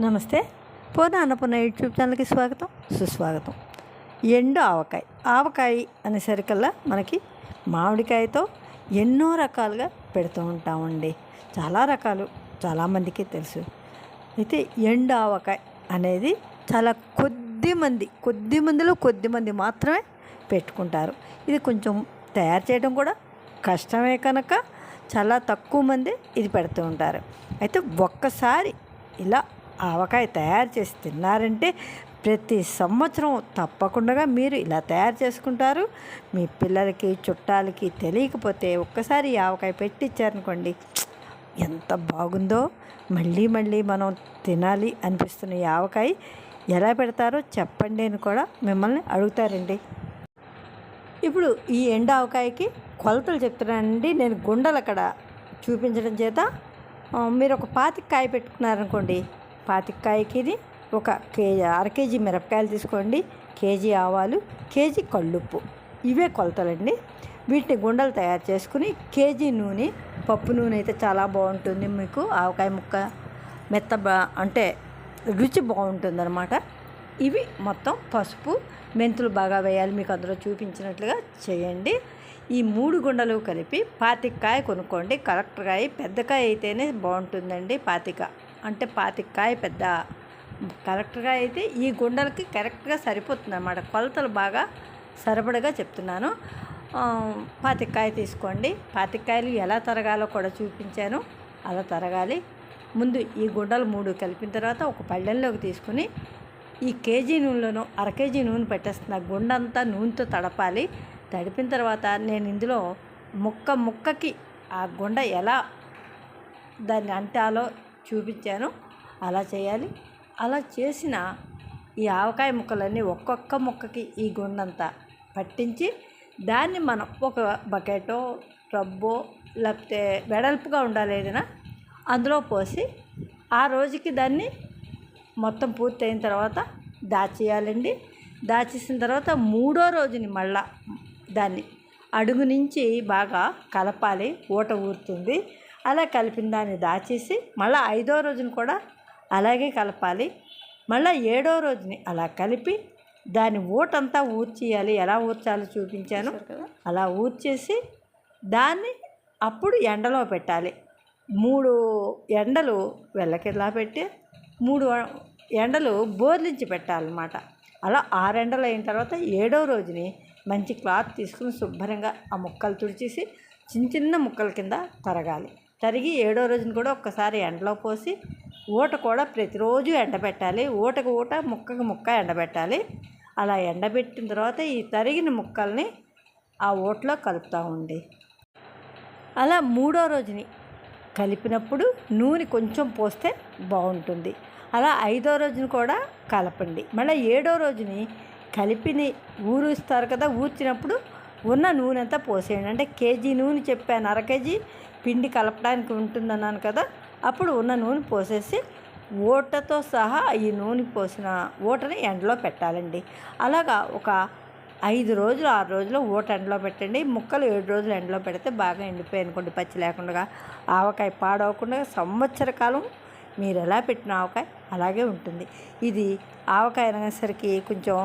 నమస్తే. పూర్ణ అన్నపూర్ణ యూట్యూబ్ ఛానల్కి స్వాగతం. సుస్వాగతం. ఎండు ఆవకాయ. ఆవకాయ అనేసరికల్లా మనకి మామిడికాయతో ఎన్నో రకాలుగా పెడుతూ ఉంటామండి. చాలా రకాలు చాలామందికి తెలుసు. అయితే ఎండు ఆవకాయ అనేది చాలా కొద్ది మంది కొద్ది మందిలో కొద్ది మంది మాత్రమే పెట్టుకుంటారు. ఇది కొంచెం తయారు చేయడం కూడా కష్టమే కనుక చాలా తక్కువ మంది ఇది పెడుతూ ఉంటారు. అయితే ఒక్కసారి ఇలా ఆవకాయ తయారు చేసి తిన్నారంటే ప్రతి సంవత్సరం తప్పకుండా మీరు ఇలా తయారు చేసుకుంటారు. మీ పిల్లలకి చుట్టాలకి తెలియకపోతే ఒక్కసారి ఆవకాయ పెట్టిచ్చారనుకోండి ఎంత బాగుందో. మళ్ళీ మళ్ళీ మనం తినాలి అనిపిస్తున్న ఈ ఆవకాయ ఎలా పెడతారో చెప్పండి అని కూడా మిమ్మల్ని అడుగుతారండి. ఇప్పుడు ఈ ఎండ ఆవకాయకి కొలతలు చెప్తున్నానండి. నేను గుండెలు అక్కడ చూపించడం చేత మీరు ఒక పాతికాయ పెట్టుకున్నారనుకోండి పాతికాయకి ఒక కేజీ అర కేజీ మిరపకాయలు తీసుకోండి. కేజీ ఆవాలు కేజీ కళ్ళుప్పు. ఇవే కొలతలండి. వీటిని గుండలు తయారు చేసుకుని కేజీ నూనె పప్పు నూనె అయితే చాలా బాగుంటుంది మీకు. ఆవకాయ ముక్క మెత్త బా అంటే రుచి బాగుంటుంది ఇవి మొత్తం పసుపు మెంతులు బాగా వేయాలి మీకు అందులో చూపించినట్లుగా చేయండి. ఈ మూడు గుండలు కలిపి పాతికాయ కొనుక్కోండి. కరెక్ట్కాయ పెద్దకాయ అయితేనే బాగుంటుందండి పాతిక. అంటే పాతికాయ పెద్ద. కరెక్ట్గా అయితే ఈ గుండలకి కరెక్ట్గా సరిపోతుంది అన్నమాట కొలతలు బాగా సరిపడగా చెప్తున్నాను. పాతికాయ తీసుకోండి. పాతికాయలు ఎలా తరగాలో కూడా చూపించాను. అలా తరగాలి. ముందు ఈ గుండలు మూడు కలిపిన తర్వాత ఒక పళ్ళెంలోకి తీసుకుని ఈ కేజీ నూనెలోనూ అర కేజీ నూనె పెట్టేస్తున్న గుండంతా నూనెతో తడపాలి. తడిపిన తర్వాత నేను ఇందులో ముక్క ముక్కకి ఆ గుండ ఎలా దాన్ని అంటాలో చూపించాను. అలా చేయాలి. అలా చేసిన ఈ ఆవకాయ ముక్కలన్నీ ఒక్కొక్క ముక్కకి ఈ గుండంతా పట్టించి దాన్ని మనం ఒక బకెటో టబ్బో లేకపోతే వెడల్పుగా ఉండాలి ఏదైనా అందులో పోసి ఆ రోజుకి దాన్ని మొత్తం పూర్తయిన తర్వాత దాచేయాలండి. దాచేసిన తర్వాత మూడో రోజుని మళ్ళా దాన్ని అడుగు నుంచి బాగా కలపాలి. ఊట ఊరుతుంది. అలా కలిపిన దాన్ని దాచేసి మళ్ళీ ఐదో రోజున కూడా అలాగే కలపాలి. మళ్ళీ ఏడో రోజుని అలా కలిపి దాని ఊటంతా ఊర్చేయాలి. ఎలా ఊర్చాలో చూపించాను. అలా ఊర్చేసి దాన్ని అప్పుడు ఎండలో పెట్టాలి. మూడు ఎండలు వెళ్ళకిలా పెట్టి మూడు ఎండలు బోర్లించి పెట్టాలన్నమాట. అలా ఆరు ఎండలు అయిన తర్వాత ఏడో రోజుని మంచి క్లాత్ తీసుకుని శుభ్రంగా ఆ ముక్కలు తుడిచేసి చిన్న చిన్న ముక్కల కింద తరగాలి. తరిగి ఏడో రోజున కూడా ఒక్కసారి ఎండలో పోసి ఊట కూడా ప్రతిరోజు ఎండబెట్టాలి ఊటకు ఊట ముక్కకు ముక్క ఎండబెట్టాలి అలా ఎండబెట్టిన తర్వాత ఈ తరిగిన ముక్కల్ని ఆ ఊటలో కలుపుతూ ఉండి. అలా మూడో రోజుని కలిపినప్పుడు నూనె కొంచెం పోస్తే బాగుంటుంది. అలా ఐదో రోజున కూడా కలపండి. మళ్ళీ ఏడో రోజుని కలిపిని ఊరుస్తారు కదా ఊర్చినప్పుడు ఉన్న నూనె అంతా పోసేయండి. అంటే కేజీ నూనె చెప్పాను అర కేజీ పిండి కలపడానికి ఉంటుందన్నాను కదా అప్పుడు ఉన్న నూనె పోసేసి ఓటతో సహా ఈ నూనె పోసిన ఓటని ఎండలో పెట్టాలండి. అలాగా ఒక ఐదు రోజులు ఆరు రోజులు ఊట ఎండలో పెట్టండి. ముక్కలు ఏడు రోజులు ఎండలో పెడితే బాగా ఎండిపోయి అనుకోండి పచ్చి లేకుండా. ఆవకాయ పాడవకుండా సంవత్సర కాలం మీరు ఎలా పెట్టిన ఆవకాయ అలాగే ఉంటుంది. ఇది ఆవకాయ అనేసరికి కొంచెం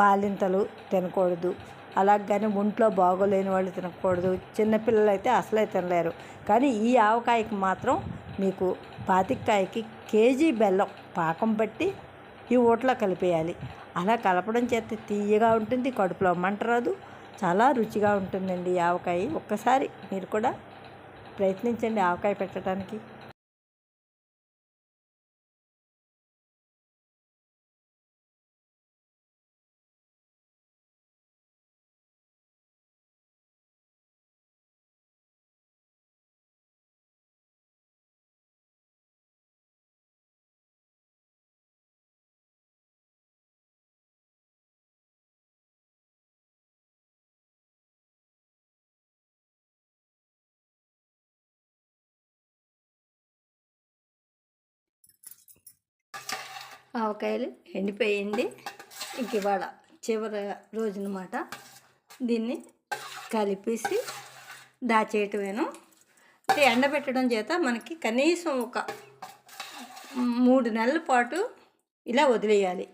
బాలింతలు తినకూడదు. అలాగని ఒంట్లో బాగోలేని వాళ్ళు తినకూడదు. చిన్నపిల్లలు అయితే అసలే తినలేరు. కానీ ఈ ఆవకాయకి మాత్రం మీకు పాతికాయకి కేజీ బెల్లం పాకం పట్టి ఈ ఊట్లో కలిపేయాలి. అలా కలపడం చేత తీయగా ఉంటుంది కడుపులో మంట రాదు. చాలా రుచిగా ఉంటుందండి ఆవకాయ. ఒక్కసారి మీరు కూడా ప్రయత్నించండి ఆవకాయ పెట్టడానికి. ఆవకాయలు ఎండిపోయింది. ఇంక ఇవాళ చివరి రోజునమాట దీన్ని కలిపేసి దాచేయటమేను. ఎండబెట్టడం చేత మనకి కనీసం ఒక మూడు నెలల పాటు ఇలా వదిలేయాలి.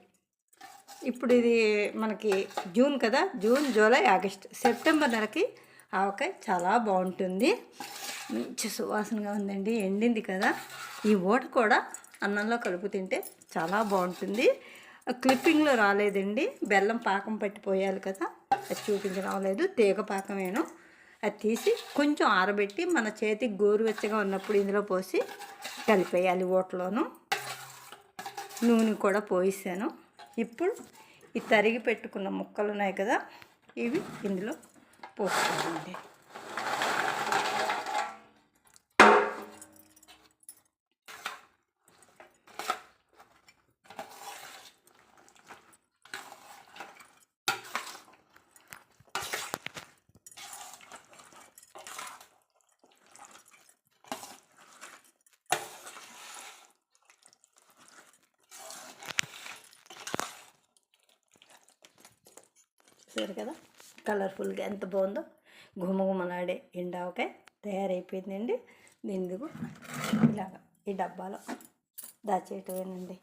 ఇప్పుడు ఇది మనకి జూన్ కదా జూన్ జూలై ఆగస్ట్ సెప్టెంబర్ నెలకి ఆవకాయ చాలా బాగుంటుంది. మంచి సువాసనగా ఉందండి ఎండింది కదా. ఈ ఓట కూడా అన్నంలో కలుపు తింటే చాలా బాగుంటుంది. క్లిప్పింగ్లో రాలేదండి. బెల్లం పాకం పట్టిపోయాలి కదా. అది చూపించడం లేదు. తీగ పాకమేను అది తీసి కొంచెం ఆరబెట్టి మన చేతికి గోరువెచ్చగా ఉన్నప్పుడు ఇందులో పోసి కలిపేయాలి ఓట్లోను. నూనె కూడా పోయిస్తాను. ఇప్పుడు ఈ తరిగి పెట్టుకున్న ముక్కలు ఉన్నాయి కదా ఇవి ఇందులో పోసుకోండి చూసారు కదా. కలర్ఫుల్గా ఎంత బాగుందో. గుమగుమలాడే ఎండావకాయ తయారైపోయిందండి. దీని ఇలాగ ఈ డబ్బాలో దాచేయటమేనండి.